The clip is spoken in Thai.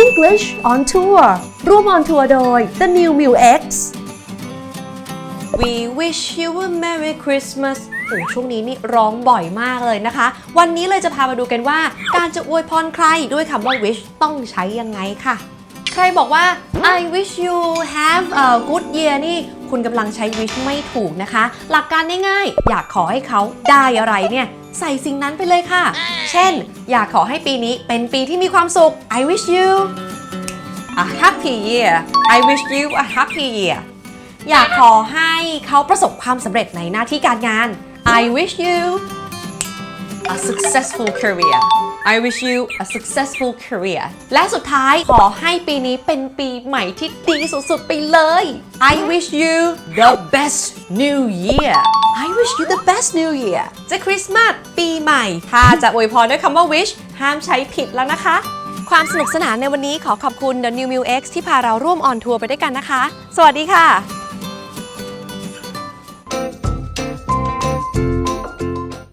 English on Tour ร่วม on tour โดย The New m u X We wish you a Merry Christmas โอ้ช่วงนี้นี่ร้องบ่อยมากเลยนะคะ วันนี้เลยจะพามาดูกันว่า การจะอวยพรใครด้วยคำว่า wish ต้องใช้ยังไงค่ะ ใครบอกว่า I wish you have a good year นี่คุณกำลังใช้ wish ไม่ถูกนะคะ หลักการง่ายๆ อยากขอให้เขาได้อะไรเนี่ย ใส่สิ่งนั้นไปเลยค่ะ เช่น อยากขอให้ปีนี้เป็นปีที่มีความสุข I wish you a happy year I wish you a happy year อยากขอให้เขาประสบความสำเร็จในหน้าที่การงาน I wish you a successful career I wish you a successful career และสุดท้ายขอให้ปีนี้เป็นปีใหม่ที่ดีสุดๆไปเลย I wish you the best new year wish you the best new year จะคริสต์มาสปีใหม่ ถ้าจะอวยพรด้วยคำว่า wish ห้ามใช้ผิดแล้วนะคะ ความสนุกสนานในวันนี้ขอขอบคุณ The New m u X ที่พาเราร่วมออนทัวร์ไปด้วยกันนะคะ สวัสดีค่ะ